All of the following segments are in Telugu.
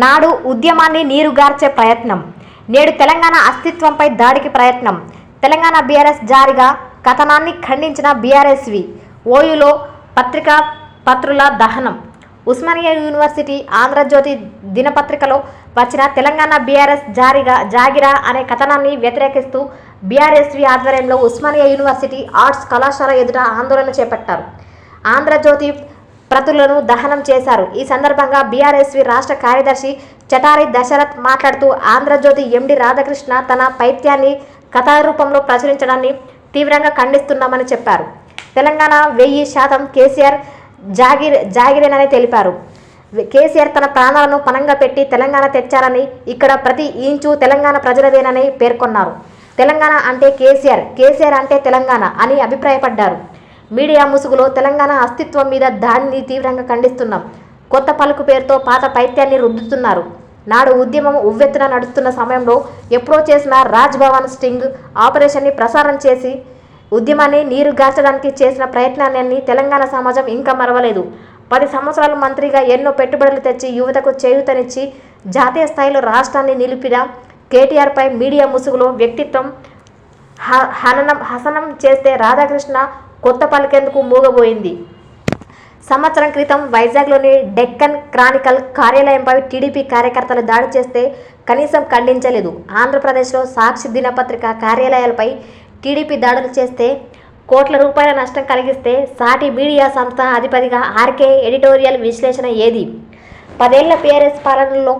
నాడు ఉద్యమాన్ని నీరుగార్చే ప్రయత్నం. నేడు తెలంగాణ అస్తిత్వంపై దాడికి ప్రయత్నం. తెలంగాణ బీఆర్ఎస్ జారిగా కథనాన్ని ఖండించిన బీఆర్ఎస్వి. ఓయూలో పత్రికా పత్రుల దహనం. ఉస్మానియా యూనివర్సిటీ ఆంధ్రజ్యోతి దినపత్రికలో వచ్చిన తెలంగాణ బీఆర్ఎస్ జారిగా జాగిరా అనే కథనాన్ని వ్యతిరేకిస్తూ బీఆర్ఎస్వి ఆధ్వర్యంలో ఉస్మానియా యూనివర్సిటీ ఆర్ట్స్ కళాశాల ఎదుట ఆందోళన చేపట్టారు. ఆంధ్రజ్యోతి ప్రతులను దహనం చేశారు. ఈ సందర్భంగా బీఆర్ఎస్వి రాష్ట్ర కార్యదర్శి చటారి దశరథ్ మాట్లాడుతూ ఆంధ్రజ్యోతి ఎండి రాధాకృష్ణ తన పైత్యాన్ని కథారూపంలో ప్రచురించడాన్ని తీవ్రంగా ఖండిస్తున్నామని చెప్పారు. తెలంగాణ వెయ్యి శాతం కేసీఆర్ జాగిర్ జాగిరేనని తెలిపారు. కేసీఆర్ తన ప్రాణాలను పణంగా పెట్టి తెలంగాణ తెచ్చారని ఇక్కడ ప్రతి ఇంచు తెలంగాణ ప్రజలదేనని పేర్కొన్నారు. తెలంగాణ అంటే కేసీఆర్ కేసీఆర్ అంటే తెలంగాణ అని అభిప్రాయపడ్డారు. మీడియా ముసుగులో తెలంగాణ అస్తిత్వం మీద దాడిని తీవ్రంగా ఖండిస్తున్నాం. కొత్త పలుకు పేరుతో పాత పైత్యాన్ని రుద్దుతున్నారు. నాడు ఉద్యమం ఉవ్వెత్తున నడుస్తున్న సమయంలో ఎప్పుడో చేసిన రాజ్ భవన్ స్టింగ్ ఆపరేషన్ని ప్రసారం చేసి ఉద్యమాన్ని నీరు గార్చడానికి చేసిన ప్రయత్నాన్ని తెలంగాణ సమాజం ఇంకా మరవలేదు. పది సంవత్సరాలు మంత్రిగా ఎన్నో పెట్టుబడులు తెచ్చి యువతకు చేయూతనిచ్చి జాతీయ స్థాయిలో రాష్ట్రాన్ని నిలిపిన కేటీఆర్పై మీడియా ముసుగులో వ్యక్తిత్వం హ- హననం హసనం చేస్తే రాధాకృష్ణ కొత్త పలికేందుకు మూగబోయింది? సంవత్సరం క్రితం వైజాగ్లోని డెక్కన్ క్రానికల్ కార్యాలయంపై టీడీపీ కార్యకర్తలు దాడి చేస్తే కనీసం ఖండించలేదు. ఆంధ్రప్రదేశ్లో సాక్షి దినపత్రిక కార్యాలయాలపై టీడీపీ దాడులు చేస్తే కోట్ల రూపాయల నష్టం కలిగిస్తే సాటి మీడియా సంస్థ అధిపతిగా ఆర్కే ఎడిటోరియల్ విశ్లేషణ ఏది? పదేళ్ళ పిఆర్ఎస్ పాలనలో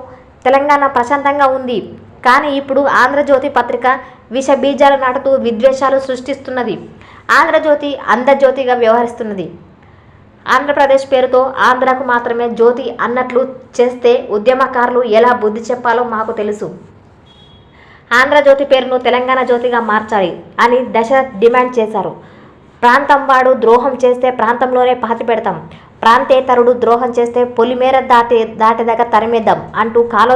తెలంగాణ ప్రశాంతంగా ఉంది. కానీ ఇప్పుడు ఆంధ్రజ్యోతి పత్రిక విష బీజాలు నాటుతూ విద్వేషాలు సృష్టిస్తున్నది. ఆంధ్రజ్యోతి అంధజ్యోతిగా వ్యవహరిస్తున్నది. ఆంధ్రప్రదేశ్ పేరుతో ఆంధ్రకు మాత్రమే జ్యోతి అన్నట్లు చేస్తే ఉద్యమకారులు ఎలా బుద్ధి చెప్పాలో మాకు తెలుసు. ఆంధ్రజ్యోతి పేరును తెలంగాణ జ్యోతిగా మార్చాలి అని దశరథ్ డిమాండ్ చేశారు. ప్రాంతం వాడు ద్రోహం చేస్తే ప్రాంతంలోనే పాతి పెడతాం. ప్రాంతేతరుడు ద్రోహం చేస్తే పొలిమేర దాటి దాటేదాకా తరిమేద్దాం అంటూ కాలో